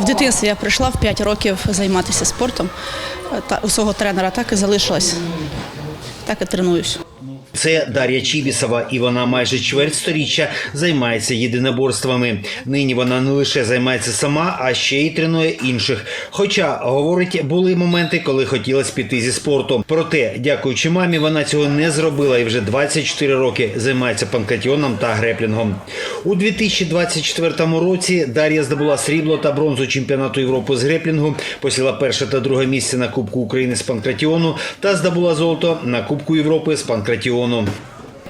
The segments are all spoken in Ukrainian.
В дитинстві я прийшла в 5 років займатися спортом. Е, Та, у свого тренера так і залишилась. Так і тренуюсь. Це Дар'я Чібісова, і вона майже чверть сторіччя займається єдиноборствами. Нині вона не лише займається сама, а ще й тренує інших. Хоча говорить, були моменти, коли хотілося піти зі спорту. Проте, дякуючи мамі, вона цього не зробила і вже 24 роки займається панкратіоном та греплінгом. У 2024 році Дар'я здобула срібло та бронзу чемпіонату Європи з греплінгу, посіла перше та друге місце на Кубку України з панкратіону та здобула золото на Кубку Європи з панкратіону.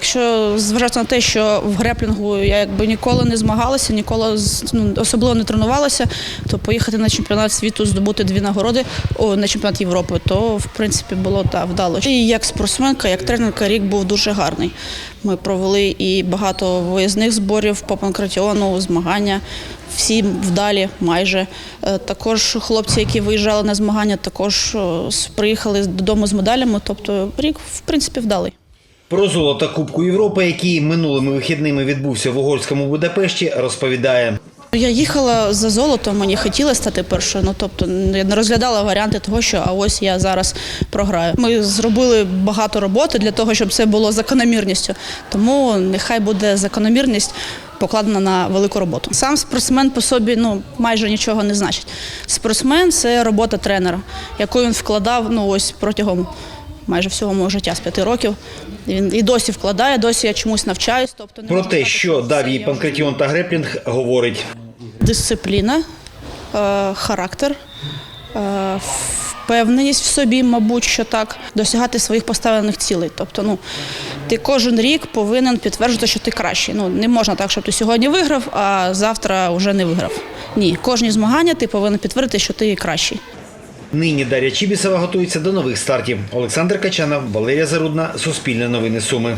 Якщо зважати на те, що в греплінгу я якби ніколи не змагалася, ніколи ну, особливо не тренувалася, то поїхати на чемпіонат світу, здобути дві нагороди о, на чемпіонат Європи, то в принципі було та вдало. І як спортсменка, як тренерка, рік був дуже гарний. Ми провели і багато виїзних зборів по панкратіону, змагання. Всі вдалі майже. Е, Також хлопці, які виїжджали на змагання, також приїхали додому з медалями. Тобто рік, в принципі, вдалий. Про золото Кубку Європи, який минулими вихідними відбувся в угорському Будапешті, розповідає. Я їхала за золотом, мені хотілося стати першою. Ну тобто я не розглядала варіанти того, що а ось я зараз програю. Ми зробили багато роботи для того, щоб це було закономірністю. Тому нехай буде закономірність покладена на велику роботу. Сам спортсмен по собі ну майже нічого не значить. Спортсмен це робота тренера, яку він вкладав ну ось протягом. Майже всього мого життя з п'яти років. Він і досі вкладає, досі я чомусь навчаюсь. Тобто не Про те, що дав їй панкратіон та греплінг, говорить. дисципліна, е, характер, е, впевненість в собі, мабуть, що так, досягати своїх поставлених цілей. Тобто, ну, ти кожен рік повинен підтверджувати, що ти кращий. Ну, не можна так, щоб ти сьогодні виграв, а завтра вже не виграв. Ні, кожні змагання ти повинен підтвердити, що ти кращий. Нині Дар'я Чібісова готується до нових стартів. Олександр Качанов, Валерія Зарудна, Суспільне новини Суми.